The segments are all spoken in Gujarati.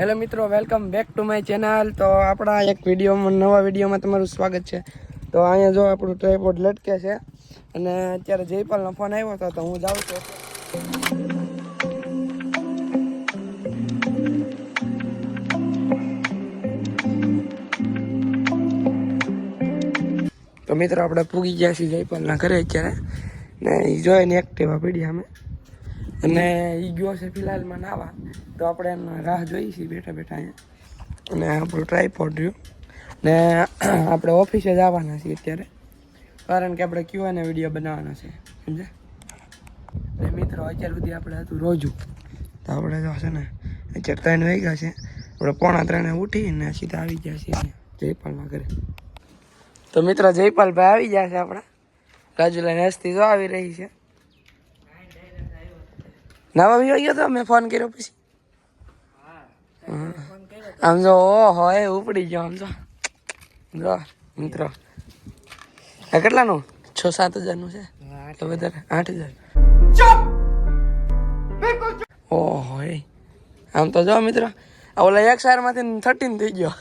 હેલો મિત્રો welcome back to my channel તો આપણા એક વિડીયોમાં, નવા વિડીયોમાં તમારું સ્વાગત છે. તો અહીંયા જો આપણું ટ્રાયપોડ લટકે છે અને અત્યારે જયપાલનો ફોન આવ્યો હતો, તો હું જાઉં છું. તો મિત્રો, આપણે પૂગી ગયા છીએ જયપાલના ઘરે અત્યારે. ને એ જોઈને એક્ટિવા પીડી અમે. અને એ ગયો છે ફિલહાલમાં નાવા. તો આપણે એનો રાહ જોઈ છીએ બેઠા બેઠા અહીંયા. અને આપણું ટ્રાયપોડ રહ્યું. ને આપણે ઓફિસે જ આવવાના છીએ અત્યારે. કારણ કે આપણે ક્યુ અને વીડિયો બનાવવાનો છે. સમજે એટલે મિત્રો, અત્યાર સુધી આપણે હતું રોજું. તો આપણે જો છે ને, અત્યારે ત્રણ વાગ્યા છે. આપણે પોણા ત્રણે ઉઠીને સીધા આવી ગયા છીએ જયપાલના ઘરે. તો મિત્રો, જયપાલભાઈ આવી ગયા છે આપણા. રાજુલાઈ હસ્તી જો આવી રહી છે. નવા વિયો ગયો તો? મેં ફોન કર્યો પછી. આમ જો ઓહો એ ઉપડી ગયો આમ જો. જો, મિત્રો. આ કેટલાનું? છ, સાત હજારનું છે? તો વધારે, આઠ હજાર. ઓહો એ આમ તો જો, મિત્રો, આ ઓલા એક સારમાંથી થર્ટીન થઈ ગયો.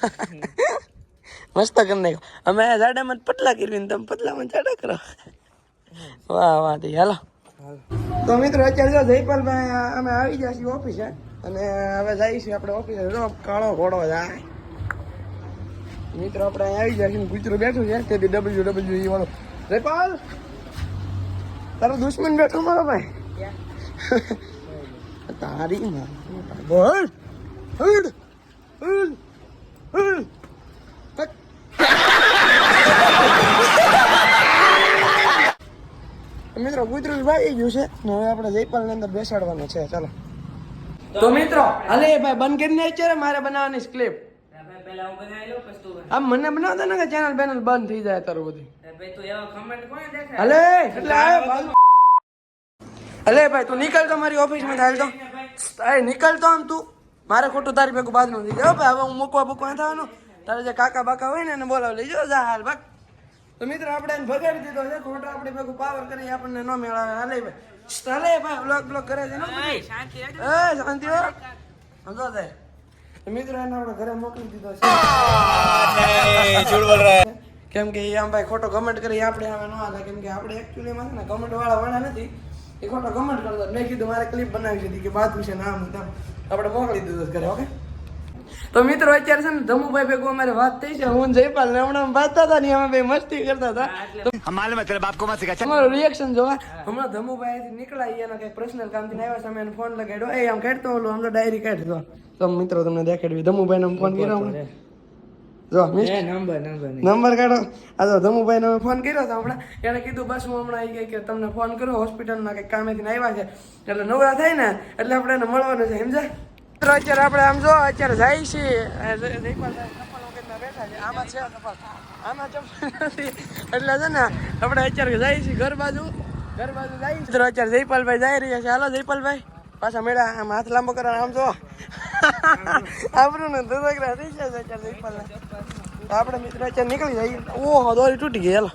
મસ્ત કરી નાખ્યો. અમે જાડામાં પટલા પતલા કરવી ને તમે પતલામાં જાડા કરો. વાહ વાહ હાલો. તો મિત્રો, અત્યારે જો જયપાલભાઈ અમે આવી ગયા છીએ ઓફિસે, અને હવે જઈશું આપણે ઓફિસે. જો, કાળો ઘોડો જાય. મિત્રો, આપણે આવી ગયા છીએ કૂતરું બેઠું છે તે બી ડબલ્યુ ડબલ્યુ ઈ વાળો. જયપાલ, તારો દુશ્મન બેઠો મારો ભાઈ. તારી માં બોલ. હડ હડ હડ મિત્રો કૂતરું ભાઈ ગયું છે. ને હવે આપણે જયપાલની અંદર બેસાડવાનું છે. ચાલો. તો મિત્રો હાલે ભાઈ બંધ કરીને છે મારે બનાવવાની સ્ક્રિપ્ટ આમ મને બનાવતા ને કે ચેનલ બેનલ બંધ થઈ જાય તારું બધું. હલે એટલે હલે ભાઈ તું નીકળ તો મારી ઓફિસમાં થાય તો. અરે નીકળ તો આમ તું. મારે ખોટું તારી ભેગું બાદનું થઈ જાય હો ભાઈ હવે હું મૂકવા મૂકવા થવાનું તારે જે કાકા બાકા હોય ને એને બોલાવી લેજો. જા હાલ ભાગ. તો મિત્ર આપણે એને ભગાડી દીધો છે. ખોટો આપણે ભેગું પાવર કરી આપણને ન મેળાવે. હાલે ભાઈ. હાલે ભાઈ. બ્લોક બ્લોક કરે છે. ને શાંતિ હો. સમજો તે મિત્ર એને આપણે ઘરે મોકલી દીધો છે. કેમ કે એ આમ ભાઈ ખોટો કમેન્ટ કરી આપણે આવે ન હાલે. કેમ કે આપણે એકચ્યુઅલી માં છે ને કમેન્ટ વાળા વાળા નથી. એ ખોટો કમેન્ટ કરતો. મેં કીધું મારે ક્લિપ બનાવી હતી કે બાત વિશે નામ આપણે મોકલી દીધું ઘરે ઓકે? તો મિત્રો અત્યારે છે ને ધમુભાઈ ભેગું અમારે વાત થઈ છે હું જયપાલ ને હમણાં વાંચતા હતા ને અમે ભાઈ મસ્તી કરતા હતા. માલ મેં તેરે બાપકો માં શીખા તમારું રિએક્શન જોવા. હમણાં ધમુભાઈ થી નીકળાઈ એના કઈ પર્સનલ કામથી આવ્યા સામે ફોન લગાડ્યો. એ આમ કાઢતો ઓલો હમણાં ડાયરી કાઢતો. તો મિત્રો તમને દેખાડવી ધમુભાઈ ને ફોન કર્યો જો નંબર નંબર કાઢો. આ તો ધમુભાઈને અમે ફોન કર્યો હતો હમણાં એણે કીધું બસ હું હમણાં આવી ગઈ કે તમને ફોન કર્યો હોસ્પિટલના કંઈક કામેથી આવ્યા છે. એટલે નવરા થાય ને એટલે આપણે એને મળવાનું છે સમજા મિત્રો અત્યારે આપણે આમ જો, અત્યારે જાય છીએ. છે. આમાં છે આમાં ચપ્પલ નથી. એટલે છે ને, આપણે અત્યારે જાય છીએ ઘર બાજુ. ઘર બાજુ જાય મિત્રો, અત્યારે જયપાલભાઈ જઈ રહ્યા છે. હાલો જયપાલભાઈ. પાછા મેળા આમ હાથ લાંબો કરો આમ જો. આપણું ને દુધકરા થઈ છે અત્યારે જયપાલભાઈ આપણે મિત્રો અત્યારે નીકળી જઈએ. ઓહો, દોરી તૂટી ગઈ. હાલો.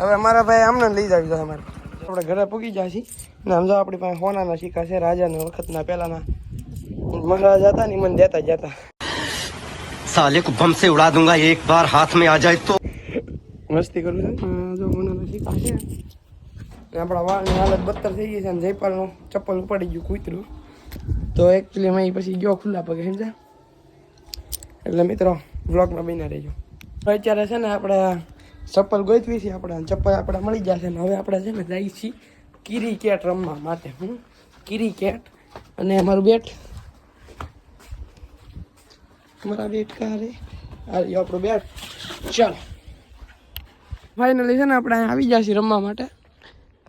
હવે મારા ભાઈ આમને લઈ જાવી છે અમારે. આપણે ઘરે પૂગી જાય છે. ને સમજો આપણી પાસે હોનાના સિક્કા છે રાજાના વખતના પહેલાના. મહારાજા જતા ને મને દેતા જતા. સાલે કો બમ સે ઉડા દુંગા એક બાર હાથ મે આ જાય તો મસ્તી કરું છું જો હોનાના સિક્કા છે આપણા વાળની હાલત બત્તર થઈ ગઈ છે અને જયપાલનું ચપ્પલ ઉપાડી ગયું કૂતરું તો એકચ્યુઅલી મેં પછી ગયો ખુલ્લા પગે સમજા એટલે મિત્રો બ્લોગમાં બની રહેજો. અત્યારે છે ને આપણે ચપ્પલ ગોતવી છે આપણે ચપ્પલ આપણે મળી જશે ને હવે આપણે છે ને જાય છીએ કિરીકેટ રમવા માટે હું. કિરીકેટ અને અમારું બેટ. અમારા બેટ કારે અરે આપણું બેટ. ચાલો. ફાઇનલી છે ને આપણે આવી જશે રમવા માટે.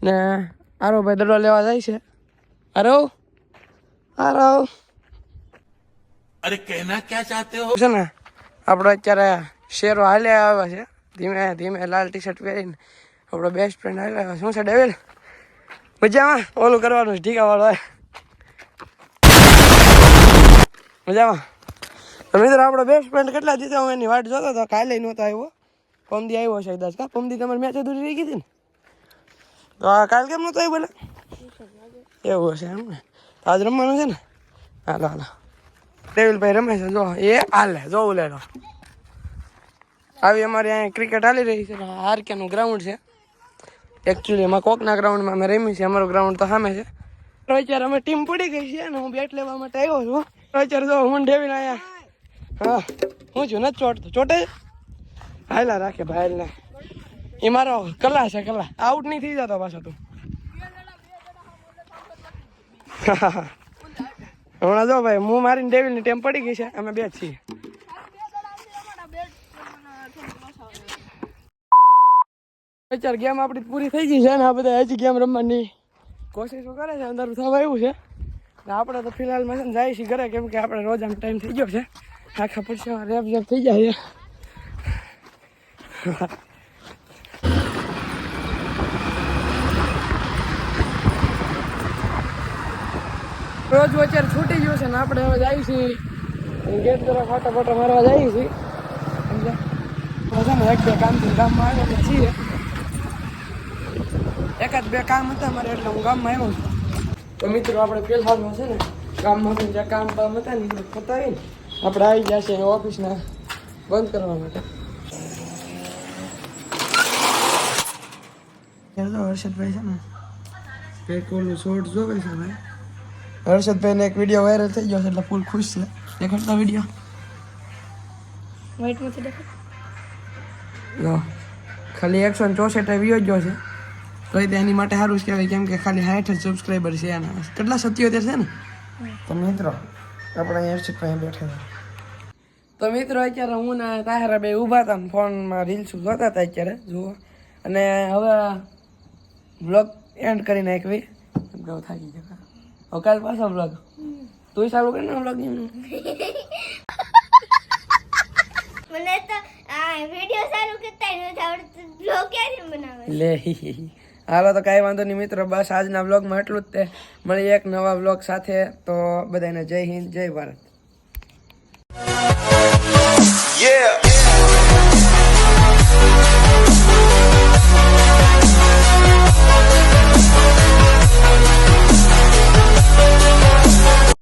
ને આરો ભાઈ દડો લેવા જાય છે. આરો આરો અરે કહેના ક્યાં ચાહતે હો? છે ને આપણે અત્યારે શેરો હાલ્યા આવ્યા છે. ધીમે ધીમે લાલ ટી શર્ટ પહેરીને આપણો બેસ્ટ ફ્રેન્ડ આવ્યો શું છે, ડેવિલ? મજામાં? ઓલું કરવાનું ટીકા વાળો મજામાં? મિત્રો, આપણો બેસ્ટ ફ્રેન્ડ કેટલા દીધા હું એની વાટ જોતો હતો? કાલે નહોતો આવ્યો. પમદી આવ્યો છે દસ કા, પમદી તમારી મેચ અધૂરી રહી ગઈ ને? તો આ કાલ કેમ નહોતો આવ્યો બોલે એવું હશે એમ ને? આજ રમવાનું છે ને? હાલો હાલો. દેવિલભાઈ રમે છે, જો, એ હાલે, જોવું લેલો. આવી અમારે અહીંયા ક્રિકેટ હાલી રહી છે આરકેનું ગ્રાઉન્ડ છે. એકચ્યુઅલી એમાં કોકના ગ્રાઉન્ડમાં અમે રમી છે અમારું ગ્રાઉન્ડ તો સામે છે. અત્યારે અમે ટીમ પડી ગઈ છે અને હું બેટ લેવા માટે આવ્યો છું. રોચાર જો હું ડેવીને અહીંયા હા, હું છું નથી ચોટતો ચોટે? હાલા રાખે ભાઈ એ મારો કલા છે, કલા. આઉટ નહીં થઈ જતો પાછો તું. હમણાં જો ભાઈ, હું મારીને ડેવિલની ટેમ પડી ગઈ છે, અમે બે જ છીએ. અત્યારે ગેમ આપણી પૂરી થઈ ગઈ છે ને આ બધા હજી ગેમ રમવાની કોશિશો કરે છે, અંધારું થવા એવું છે. ને આપણે તો ફિલહાલમાં છે ને જાય છીએ ઘરે, કેમ કે આપણે રોજ આમ ટાઈમ થઈ ગયો છે. આખા પછી રેપ જેપ થઈ જાય છે. રોજ અત્યારે છૂટી ગયું છે ને આપણે હવે જઈએ છીએ. ગેટ તરફ ફોટો ફોટો મારવા જઈએ છીએ. સમજ્યા? છે ને એક બે કામથી ગામમાં આવ્યા તો છીએ. એકાદ બે કામ હતા મારે એટલે હું ગામમાં આવ્યો છું. તો મિત્રો આપણે પેલામાં છે ને ગામમાં જે કામ બામ હતા ને પતાવીને આપણે આવી જશે છે ઓફિસના બંધ કરવા માટે. હર્ષદભાઈ છે ને? કંઈક ઓલું શોર્ટ જોવે છે ભાઈ. હર્ષદભાઈને એક વીડિયો વાયરલ થઈ ગયો છે એટલે ફૂલ ખુશ છે. દેખાડતા વીડિયો જો ખાલી એકસો ચોસઠ વ્યૂ ગયો છે. તો એ એની માટે સારું જ કહેવાય કેમ કે ખાલી સાઠ જ સબસ્ક્રાઈબર છે એના. કેટલા સત્યોતેર છે ને? તો મિત્રો આપણે અહીંયા હર્ષદભાઈ બેઠા છે તો મિત્રો અત્યારે હું ને તાહેરા બે ઊભા હતા ફોનમાં રીલ્સ જોતા હતા અત્યારે જુઓ. અને હવે બ્લોગ એન્ડ કરી નાખવી કેમ કે થાકી ગયા હવે કાલ પાછો બ્લોગ તું સારું કરી ને બ્લોગ મને તો આ વિડિયો સારું કરતા નથી આવડતું. બ્લોગ ક્યારે બનાવે લે. હાલો તો કાંઈ વાંધો નહીં મિત્રો, બસ આજના બ્લોગમાં એટલું જ તે. મળીએ એક નવા બ્લોગ સાથે. તો બધાને જય હિન્દ, જય ભારત. Yeah.